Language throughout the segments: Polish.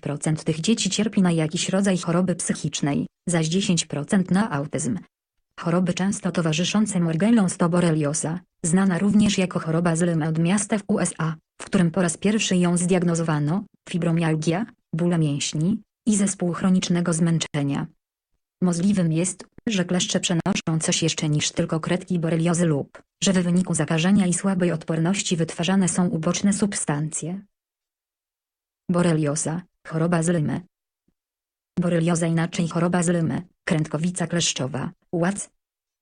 5% tych dzieci cierpi na jakiś rodzaj choroby psychicznej, zaś 10% na autyzm. Choroby często towarzyszące morgelom to borelioza, znana również jako choroba z Lyme od miasta w USA, w którym po raz pierwszy ją zdiagnozowano, fibromialgia, bóle mięśni i zespół chronicznego zmęczenia. Możliwym jest, że kleszcze przenoszą coś jeszcze niż tylko kredki boreliozy lub, że w wyniku zakażenia i słabej odporności wytwarzane są uboczne substancje. Borelioza, choroba z Lyme. Borelioza inaczej choroba z Lyme, krętkowica kleszczowa, łac.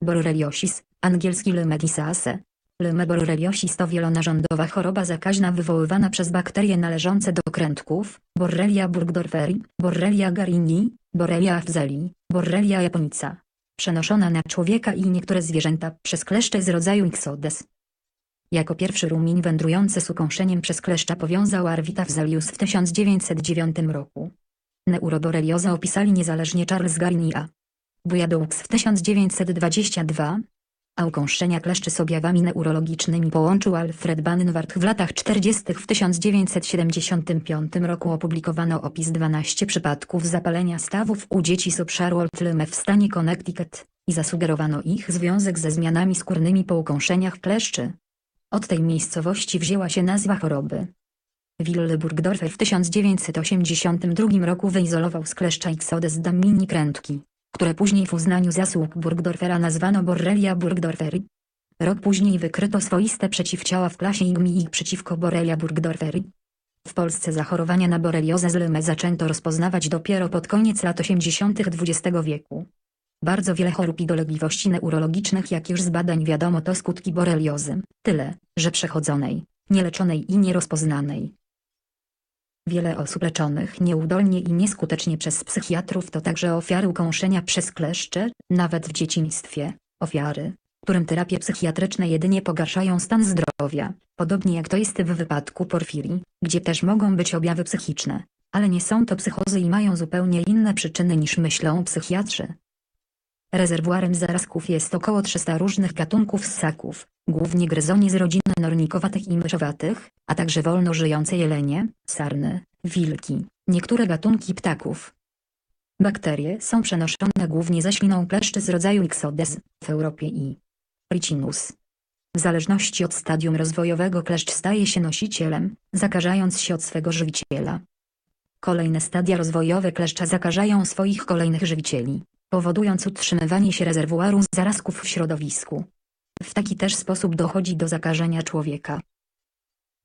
Borreliosis, angielski Lyme disease. Lyme borreliosis to wielonarządowa choroba zakaźna wywoływana przez bakterie należące do krętków, Borrelia burgdorferi, Borrelia garini, Borrelia afzeli, Borrelia japonica. Przenoszona na człowieka i niektóre zwierzęta przez kleszcze z rodzaju Ixodes. Jako pierwszy rumień wędrujący z ukąszeniem przez kleszcza powiązał Arvita Fzelius w 1909 roku. Neuroboreliozę opisali niezależnie Charles Garini a Bujadux w 1922, a ukąszenia kleszczy z objawami neurologicznymi połączył Alfred Bannenwart w latach 40. w 1975 roku opublikowano opis 12 przypadków zapalenia stawów u dzieci z obszaru Old Lyme w stanie Connecticut i zasugerowano ich związek ze zmianami skórnymi po ukąszeniach kleszczy. Od tej miejscowości wzięła się nazwa choroby. Wille Burgdorfer w 1982 roku wyizolował z kleszcza Ixodes damini krętki, które później w uznaniu zasług Burgdorfera nazwano Borrelia burgdorferi. Rok później wykryto swoiste przeciwciała w klasie IgMI przeciwko Borrelia burgdorferi. W Polsce zachorowania na boreliozę z Lyme zaczęto rozpoznawać dopiero pod koniec lat 80. XX wieku. Bardzo wiele chorób i dolegliwości neurologicznych jak już z badań wiadomo to skutki boreliozy, tyle, że przechodzonej, nieleczonej i nierozpoznanej. Wiele osób leczonych nieudolnie i nieskutecznie przez psychiatrów to także ofiary ukąszenia przez kleszcze, nawet w dzieciństwie, ofiary, którym terapie psychiatryczne jedynie pogarszają stan zdrowia, podobnie jak to jest w wypadku porfirii, gdzie też mogą być objawy psychiczne, ale nie są to psychozy i mają zupełnie inne przyczyny niż myślą psychiatrzy. Rezerwuarem zarazków jest około 300 różnych gatunków ssaków, głównie gryzonie z rodziny nornikowatych i myszowatych, a także wolno żyjące jelenie, sarny, wilki, niektóre gatunki ptaków. Bakterie są przenoszone głównie zaśliną kleszczy z rodzaju Ixodes, w Europie i Ricinus. W zależności od stadium rozwojowego kleszcz staje się nosicielem, zakażając się od swego żywiciela. Kolejne stadia rozwojowe kleszcza zakażają swoich kolejnych żywicieli powodując utrzymywanie się rezerwuaru zarazków w środowisku. W taki też sposób dochodzi do zakażenia człowieka.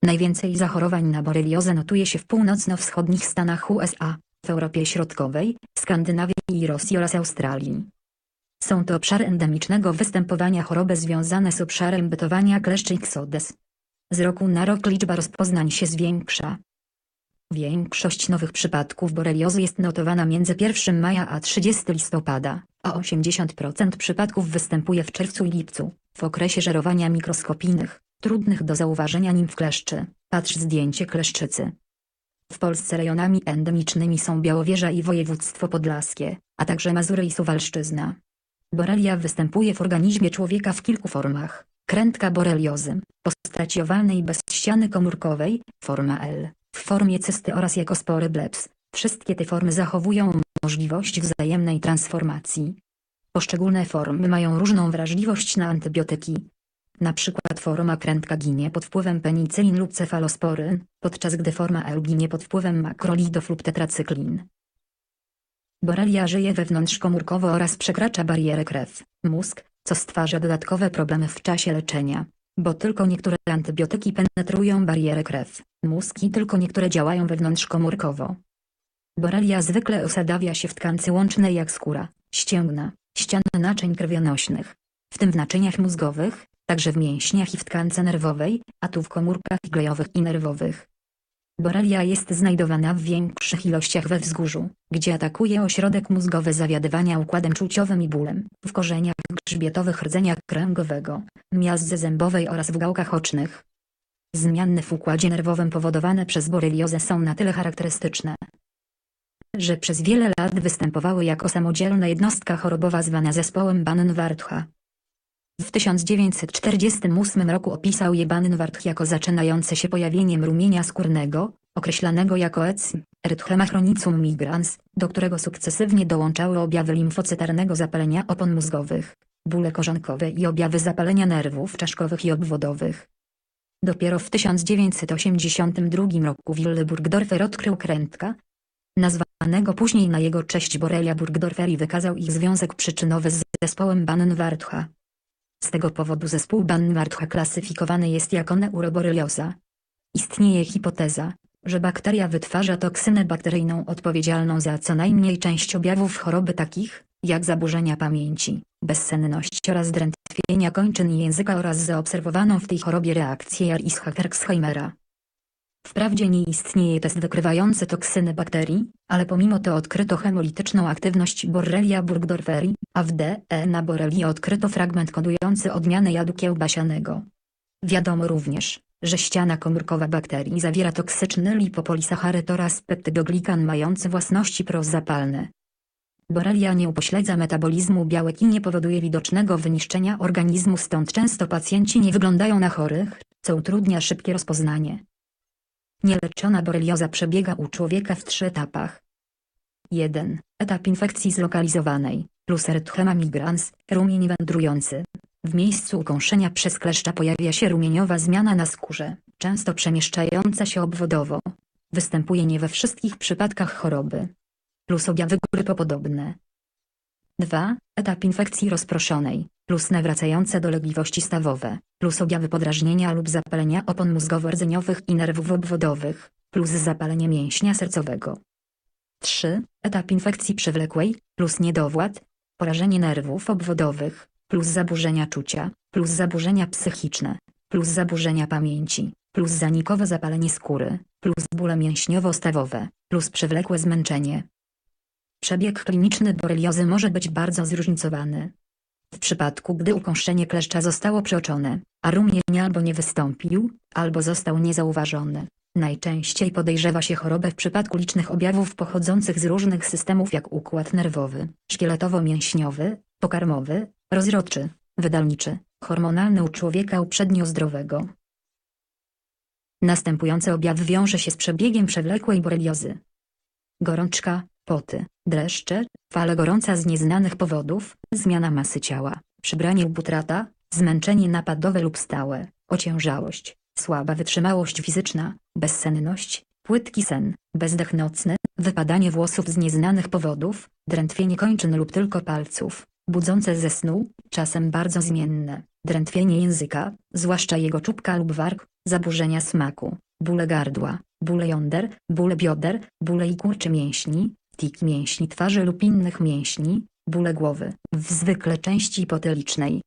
Najwięcej zachorowań na boreliozę notuje się w północno-wschodnich Stanach USA, w Europie Środkowej, Skandynawii i Rosji oraz Australii. Są to obszary endemicznego występowania choroby związane z obszarem bytowania kleszczy Ixodes. Z roku na rok liczba rozpoznań się zwiększa. Większość nowych przypadków boreliozy jest notowana między 1 maja a 30 listopada, a 80% przypadków występuje w czerwcu i lipcu, w okresie żerowania mikroskopijnych, trudnych do zauważenia nim w kleszczy, patrz zdjęcie kleszczycy. W Polsce rejonami endemicznymi są Białowieża i województwo podlaskie, a także Mazury i Suwalszczyzna. Borelia występuje w organizmie człowieka w kilku formach. Krętka boreliozy, postaci owalnej bez ściany komórkowej, forma L formie cysty oraz jako spory bleps. Wszystkie te formy zachowują możliwość wzajemnej transformacji. Poszczególne formy mają różną wrażliwość na antybiotyki. Na przykład forma krętka ginie pod wpływem penicylin lub cefalosporyn, podczas gdy forma L ginie pod wpływem makrolidów lub tetracyklin. Borelia żyje wewnątrzkomórkowo oraz przekracza barierę krew, mózg, co stwarza dodatkowe problemy w czasie leczenia bo tylko niektóre antybiotyki penetrują barierę krew, mózg i tylko niektóre działają wewnątrzkomórkowo. Borelia zwykle osadawia się w tkance łącznej jak skóra, ścięgna, ściany naczyń krwionośnych, w tym w naczyniach mózgowych, także w mięśniach i w tkance nerwowej, a tu w komórkach glejowych i nerwowych. Borelia jest znajdowana w większych ilościach we wzgórzu, gdzie atakuje ośrodek mózgowy zawiadywania układem czuciowym i bólem, w korzeniach grzbietowych rdzenia kręgowego, miazdze zębowej oraz w gałkach ocznych. Zmiany w układzie nerwowym powodowane przez boreliozę są na tyle charakterystyczne, że przez wiele lat występowały jako samodzielna jednostka chorobowa zwana zespołem Bannenwartha. W 1948 roku opisał je Bannenwart jako zaczynające się pojawieniem rumienia skórnego, określanego jako EC, erythema chronicum migrans, do którego sukcesywnie dołączały objawy limfocytarnego zapalenia opon mózgowych, bóle korzonkowe i objawy zapalenia nerwów czaszkowych i obwodowych. Dopiero w 1982 roku Willeburgdorfer odkrył krętka, nazwanego później na jego cześć Borrelia burgdorfer i wykazał ich związek przyczynowy z zespołem Bann-Wartha. Z tego powodu zespół Bann-Wartha klasyfikowany jest jako neuroborelioza. Istnieje hipoteza, że bakteria wytwarza toksynę bakteryjną odpowiedzialną za co najmniej część objawów choroby takich, jak zaburzenia pamięci, bezsenność oraz drętwienia kończyn języka oraz zaobserwowaną w tej chorobie reakcję Jaris-Herxheimera. Wprawdzie nie istnieje test wykrywający toksyny bakterii, ale pomimo to odkryto hemolityczną aktywność Borrelia burgdorferi, a w DNA Borrelii odkryto fragment kodujący odmianę jadu kiełbasianego. Wiadomo również, że ściana komórkowa bakterii zawiera toksyczny lipopolisacharyd oraz peptydoglikan mający własności prozapalne. Borrelia nie upośledza metabolizmu białek i nie powoduje widocznego wyniszczenia organizmu stąd często pacjenci nie wyglądają na chorych, co utrudnia szybkie rozpoznanie. Nieleczona borelioza przebiega u człowieka w trzy etapach. 1. Etap infekcji zlokalizowanej, plus erythema migrans, rumień wędrujący. W miejscu ukąszenia przez kleszcza pojawia się rumieniowa zmiana na skórze, często przemieszczająca się obwodowo. Występuje nie we wszystkich przypadkach choroby. Plus objawy grypopodobne. 2. Etap infekcji rozproszonej, plus nawracające dolegliwości stawowe, plus objawy podrażnienia lub zapalenia opon mózgowo-rdzeniowych i nerwów obwodowych, plus zapalenie mięśnia sercowego. 3. Etap infekcji przewlekłej, plus niedowład, porażenie nerwów obwodowych, plus zaburzenia czucia, plus zaburzenia psychiczne, plus zaburzenia pamięci, plus zanikowe zapalenie skóry, plus bóle mięśniowo-stawowe, plus przewlekłe zmęczenie. Przebieg kliniczny boreliozy może być bardzo zróżnicowany. W przypadku gdy ukąszenie kleszcza zostało przeoczone, a rumień albo nie wystąpił, albo został niezauważony, najczęściej podejrzewa się chorobę w przypadku licznych objawów pochodzących z różnych systemów jak układ nerwowy, szkieletowo-mięśniowy, pokarmowy, rozrodczy, wydalniczy, hormonalny u człowieka uprzednio zdrowego. Następujący objaw wiąże się z przebiegiem przewlekłej boreliozy. Gorączka, poty, dreszcze, fale gorąca z nieznanych powodów, zmiana masy ciała, przybranie utrata, zmęczenie napadowe lub stałe, ociężałość, słaba wytrzymałość fizyczna, bezsenność, płytki sen, bezdech nocny, wypadanie włosów z nieznanych powodów, drętwienie kończyn lub tylko palców, budzące ze snu, czasem bardzo zmienne, drętwienie języka, zwłaszcza jego czubka lub warg, zaburzenia smaku, bóle gardła, bóle jąder, bóle bioder, bóle i kurczy mięśni, tik mięśni twarzy lub innych mięśni, bóle głowy, w zwykle części potelicznej.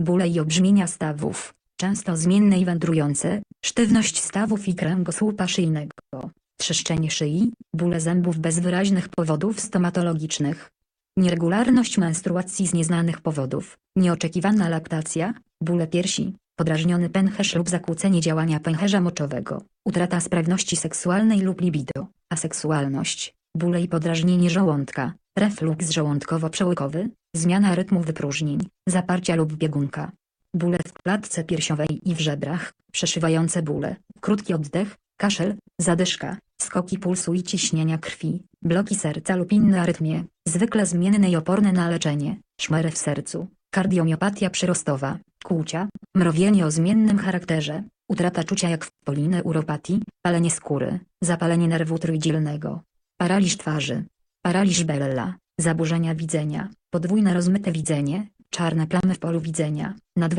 Bóle i obrzmienia stawów, często zmienne i wędrujące, sztywność stawów i kręgosłupa szyjnego, trzeszczenie szyi, bóle zębów bez wyraźnych powodów stomatologicznych. Nieregularność menstruacji z nieznanych powodów, nieoczekiwana laktacja, bóle piersi, podrażniony pęcherz lub zakłócenie działania pęcherza moczowego, utrata sprawności seksualnej lub libido, aseksualność, bóle i podrażnienie żołądka, refluks żołądkowo-przełykowy, zmiana rytmu wypróżnień, zaparcia lub biegunka. Bóle w klatce piersiowej i w żebrach, przeszywające bóle, krótki oddech, kaszel, zadyszka, skoki pulsu i ciśnienia krwi, bloki serca lub inne arytmie, zwykle zmienne i oporne na leczenie, szmery w sercu, kardiomiopatia przyrostowa, kłucia, mrowienie o zmiennym charakterze, utrata czucia jak w polineuropatii, palenie skóry, zapalenie nerwu trójdzielnego, paraliż twarzy, paraliż Bella, zaburzenia widzenia, podwójne rozmyte widzenie, czarne plamy w polu widzenia, nadwrażenie